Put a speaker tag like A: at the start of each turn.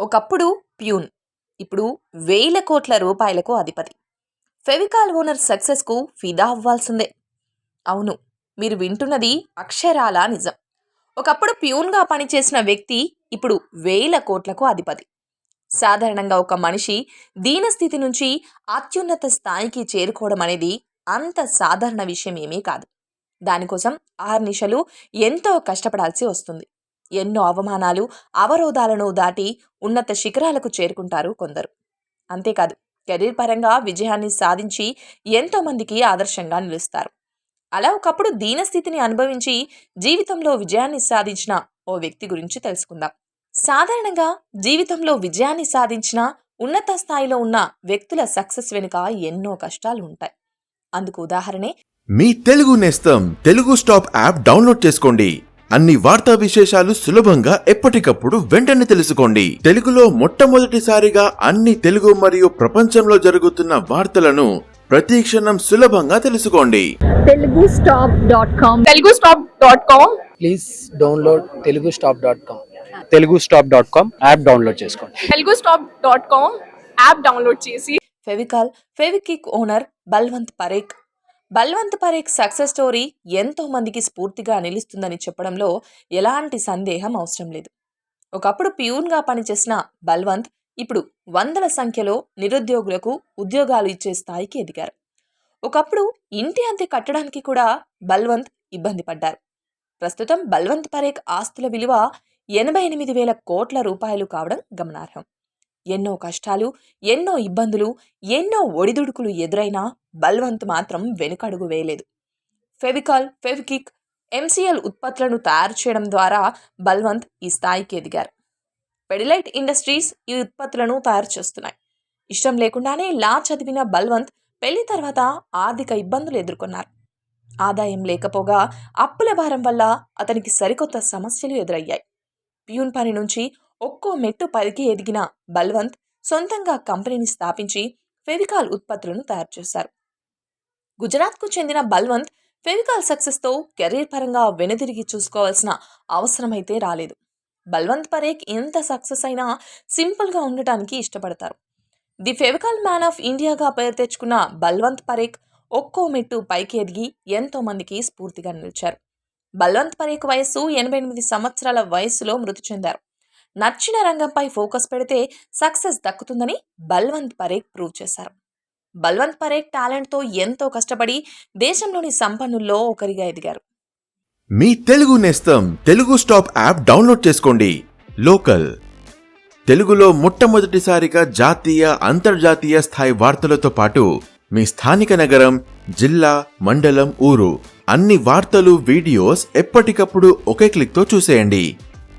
A: ఒకప్పుడు ప్యూన్ ఇప్పుడు వేల కోట్ల రూపాయలకు అధిపతి. ఫెవికాల్ ఓనర్ సక్సెస్కు ఫిదా అవ్వాల్సిందే. అవును మీరు వింటున్నది అక్షరాల నిజం. ఒకప్పుడు ప్యూన్గా పనిచేసిన వ్యక్తి ఇప్పుడు వేల కోట్లకు అధిపతి. సాధారణంగా ఒక మనిషి దీనస్థితి నుంచి అత్యున్నత స్థాయికి చేరుకోవడం అనేది అంత సాధారణ విషయం ఏమీ కాదు. దానికోసం ఆర్నిషలు ఎంతో కష్టపడాల్సి వస్తుంది. ఎన్నో అవమానాలు అవరోధాలను దాటి ఉన్నత శిఖరాలకు చేరుకుంటారు కొందరు. అంతేకాదు కెరీర్ పరంగా విజయాన్ని సాధించి ఎంతోమందికి ఆదర్శంగా నిలుస్తారు. అలా ఒకప్పుడు దీనస్థితిని అనుభవించి జీవితంలో విజయాన్ని సాధించిన ఓ వ్యక్తి గురించి తెలుసుకుందాం. సాధారణంగా జీవితంలో విజయాన్ని సాధించిన ఉన్నత స్థాయిలో ఉన్న వ్యక్తుల సక్సెస్ వెనుక ఎన్నో కష్టాలు ఉంటాయి. అందుకు ఉదాహరణే
B: మీ తెలుగు నేస్తం తెలుగు స్టాప్ యాప్ డౌన్లోడ్ చేసుకోండి. అన్ని వార్తా విశేషాలు సులభంగా ఎప్పటికప్పుడు వెంటనే తెలుసుకోండి. తెలుగులో మొట్టమొదటిసారిగా అన్ని తెలుగు మరియు ప్రపంచంలో జరుగుతున్న వార్తలను ప్రతి క్షణం సులభంగా తెలుసుకోండి.
C: Telugu stop dot com.
D: Telugu stop dot com.
E: Please download Telugu stop dot com. Telugu stop dot com app download చేసుకోండి.
D: Telugu stop dot com app download చేసి.
A: Fevicol Fevikwik owner Balwant Parekh Balwant Parekh success story ఎంతో మందికి స్ఫూర్తిగా నిలుస్తుందని చెప్పడంలో ఎలాంటి సందేహం అవసరం లేదు. ఒకప్పుడు ప్యూన్గా పనిచేసిన బల్వంత్ ఇప్పుడు వందల సంఖ్యలో నిరుద్యోగులకు ఉద్యోగాలు ఇచ్చే స్థాయికి ఎదిగారు. ఒకప్పుడు ఇంటి అంతే కట్టడానికి కూడా బల్వంత్ ఇబ్బంది పడ్డారు. ప్రస్తుతం బల్వంత్ పరేఖ్ ఆస్తుల విలువ ఎనభై ఎనిమిది వేల కోట్ల రూపాయలు కావడం గమనార్హం. ఎన్నో కష్టాలు ఎన్నో ఇబ్బందులు ఎన్నో ఒడిదుడుకులు ఎదురైనా బల్వంత్ మాత్రం వెనుకడుగు వేయలేదు. ఫెవికాల్ ఫెవికిక్ ఎంసీఎల్ ఉత్పత్తులను తయారు చేయడం ద్వారా బల్వంత్ ఈ స్థాయికి ఎదిగారు. పెడిలైట్ ఇండస్ట్రీస్ ఈ ఉత్పత్తులను తయారు చేస్తున్నాయి. ఇష్టం లేకుండానే లా చదివిన బల్వంత్ పెళ్ళి తర్వాత ఆర్థిక ఇబ్బందులు ఎదుర్కొన్నారు. ఆదాయం లేకపోగా అప్పుల భారం వల్ల అతనికి సరికొత్త సమస్యలు ఎదురయ్యాయి. ప్యూన్ పని నుంచి ఒక్కో మెట్టు పైకి ఎదిగిన బల్వంత్ సొంతంగా కంపెనీని స్థాపించి ఫెవికాల్ ఉత్పత్తులను తయారు చేశారు. గుజరాత్కు చెందిన బల్వంత్ ఫెవికాల్ సక్సెస్తో కెరీర్ పరంగా వెనుదిరిగి చూసుకోవాల్సిన అవసరమైతే రాలేదు. బల్వంత్ పరేక్ ఎంత సక్సెస్ అయినా సింపుల్గా ఉండటానికి ఇష్టపడతారు. ది ఫెవికాల్ మ్యాన్ ఆఫ్ ఇండియాగా పేరు తెచ్చుకున్న బల్వంత్ పరేక్ ఒక్కో మెట్టు పైకి ఎదిగి ఎంతో మందికి స్ఫూర్తిగా నిలిచారు. బల్వంత్ పరేక్ వయస్సు ఎనభై ఎనిమిది సంవత్సరాల వయస్సులో మృతి చెందారు. నచ్చిన రంగంపై ఫోకస్ పెడితే సక్సెస్ దక్కుతుందని బల్వంత్ పరేఖ్ ప్రూవ్ చేశారు. బల్వంత్ పరేఖ్ టాలెంట్తో ఎంతో కష్టపడి దేశంలోని సంపన్నుల్లో ఒకరిగా ఎదిగారు.
B: మీ తెలుగు నేస్తం తెలుగు స్టాప్ యాప్ డౌన్లోడ్ చేసుకోండి. లోకల్. తెలుగులో మొట్టమొదటిసారిగా జాతీయ అంతర్జాతీయ స్థాయి వార్తలతో పాటు మీ స్థానిక నగరం జిల్లా మండలం ఊరు అన్ని వార్తలు వీడియోస్ ఎప్పటికప్పుడు ఒకే క్లిక్తో చూసేయండి.